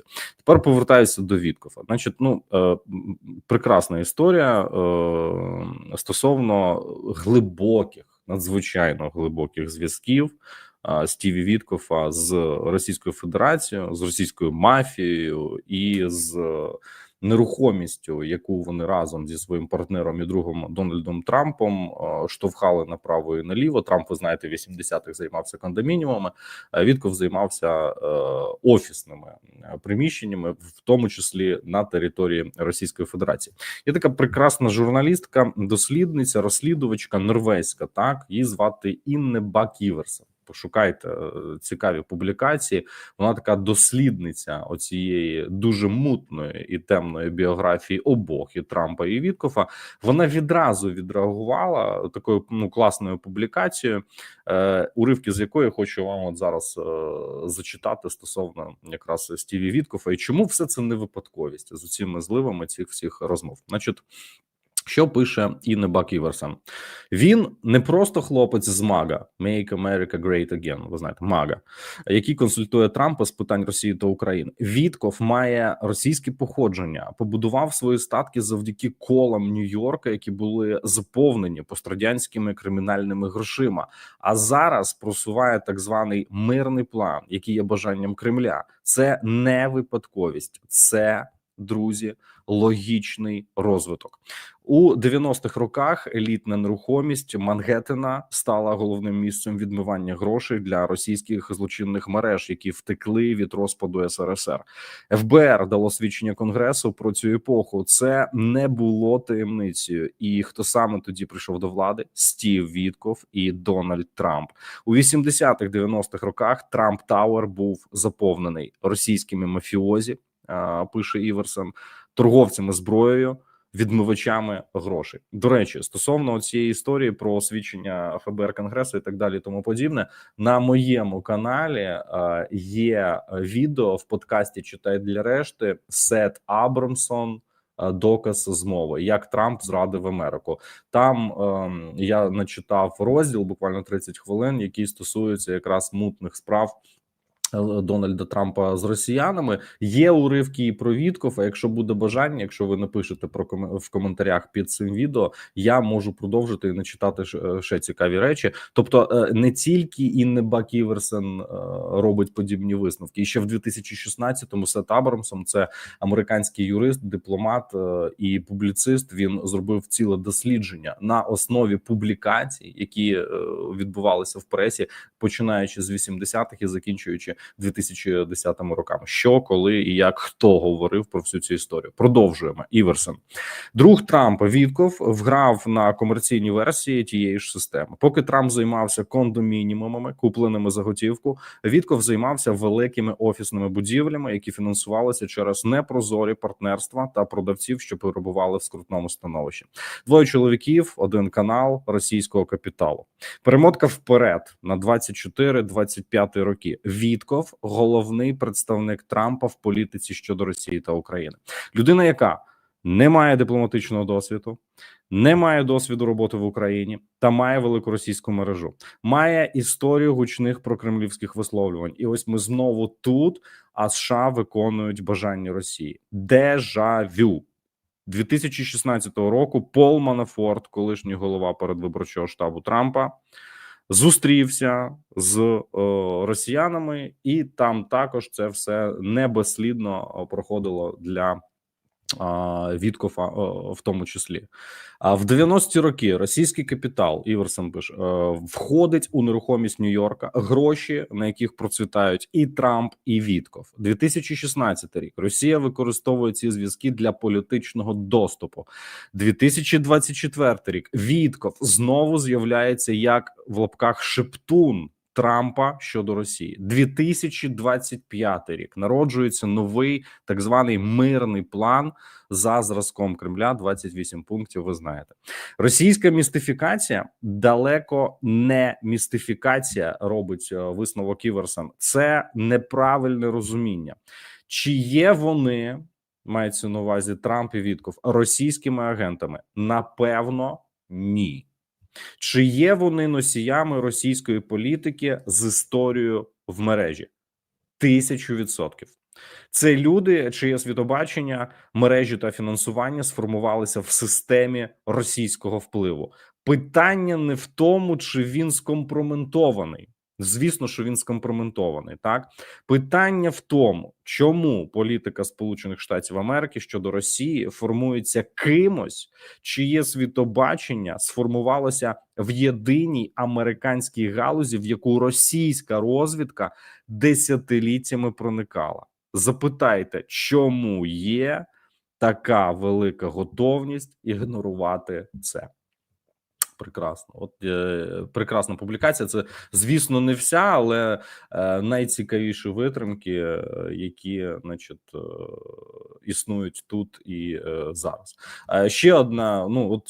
українців. Тепер повертаюся до Віткофа. Значить, ну е, прекрасна історія е, стосовно глибоких, надзвичайно глибоких зв'язків. е, Стіві Віткофа з Російською Федерацією, з російською мафією і з е, нерухомістю, яку вони разом зі своїм партнером і другом Дональдом Трампом е, штовхали направо і наліво. Трамп, ви знаєте, в 80-х займався кондомініумами. а Вітков займався е, офісними е, приміщеннями, в тому числі на території Російської Федерації. Є така прекрасна журналістка, дослідниця, розслідувачка норвезька. Так її звати Інне Бак-Іверсен. Пошукайте е, цікаві публікації. Вона така дослідниця оцієї дуже мутної і темної біографії обох і Трампа і Віткофа. Вона відразу відреагувала такою ну класною публікацією, е, уривки з якої хочу вам от зараз е, зачитати стосовно якраз Стіві Віткофа і чому все це не випадковість з цими зливами цих всіх розмов. Значить. Що пише Інне Бак-Іверсен? Він не просто хлопець з МАГА Make America Great Again, ви знаєте, МАГА, який консультує Трампа з питань Росії та України. Вітков має російське походження, побудував свої статки завдяки колам Нью-Йорка, які були заповнені пострадянськими кримінальними грошима. А зараз просуває так званий мирний план, який є бажанням Кремля. Це не випадковість, це друзі, логічний розвиток у 90-х роках. Елітна нерухомість Мангеттена стала головним місцем відмивання грошей для російських злочинних мереж, які втекли від розпаду СРСР. ФБР дало свідчення конгресу про цю епоху. Це не було таємницею. І хто саме тоді прийшов до влади? Стів Вітков і Дональд Трамп у 80-х, 90-х роках. Трамп Тауер був заповнений російськими мафіозі. Пише Іверсен, торговцями зброєю, відмивачами грошей. До речі, стосовно цієї історії про освідчення ФБР Конгресу і так далі, тому подібне, на моєму каналі є відео в подкасті «Читай для решти Сет Абрамсон. Доказ змови, як Трамп зрадив Америку. Там ем, я начитав розділ буквально 30 хвилин, який стосується якраз мутних справ Е, Дональда Трампа з росіянами. Є уривки і про Віткофа. Якщо буде бажання, якщо ви напишете про в коментарях під цим відео, я можу продовжити і начитати е, ще цікаві речі. Тобто, е, не тільки Інне Баківерсен робить подібні висновки. І ще в 2016-му Сет Абрамсом, це американський юрист, дипломат і публіцист. Він зробив ціле дослідження на основі публікацій, які відбувалися в пресі, починаючи з 80-х і закінчуючи 2010 роками. Що, коли і як хто говорив про всю цю історію? Продовжуємо. Іверсен, друг Трампа Вітков вграв на комерційній версії тієї ж системи. Поки Трамп займався кондомінімумами, купленими за готівку, Вітков займався великими офісними будівлями, які фінансувалися через непрозорі партнерства та продавців, що перебували в скрутному становищі. Двоє чоловіків, один канал російського капіталу. Перемотка вперед на 24-25 роки. Вітков Пісков головний представник Трампа в політиці щодо Росії та України. Людина, яка не має дипломатичного досвіду, не має досвіду роботи в Україні та має велику російську мережу, має історію гучних прокремлівських висловлювань. І ось ми знову тут. А США виконують бажання Росії. Дежавю 2016 року. Пол Манафорт, колишній голова передвиборчого штабу Трампа зустрівся з е, росіянами, і там також це все небезслідно проходило для Віткофа в тому числі. А в 90-ті роки російський капітал Іверсен пише входить у нерухомість Нью-Йорка, гроші на яких процвітають і Трамп, і Вітков. 2016 рік Росія використовує ці зв'язки для політичного доступу. 2024 рік Вітков знову з'являється як в лапках Шептун Трампа щодо Росії 2025 рік народжується новий так званий мирний план за зразком Кремля. 28 пунктів. Ви знаєте, російська містифікація далеко не містифікація. Робить е, висновок Іверсон. Це неправильне розуміння, чи є вони мається на увазі Трамп і Вітков російськими агентами? Напевно, ні. Чи є вони носіями російської політики з історією в мережі? Тисячу відсотків. Це люди, чиє світобачення, мережі та фінансування сформувалися в системі російського впливу. Питання не в тому, чи він скомпроментований. Звісно, що він скомпроментований. Так питання в тому, чому політика Сполучених Штатів Америки щодо Росії формується кимось, чиє світобачення сформувалося в єдиній американській галузі, в яку російська розвідка десятиліттями проникала. Запитайте, чому є така велика готовність ігнорувати це? Прекрасно, от е, прекрасна публікація. Це звісно не вся, але е, найцікавіші витримки, е, які, значить, е, існують тут і е, зараз. Е, ще одна, ну от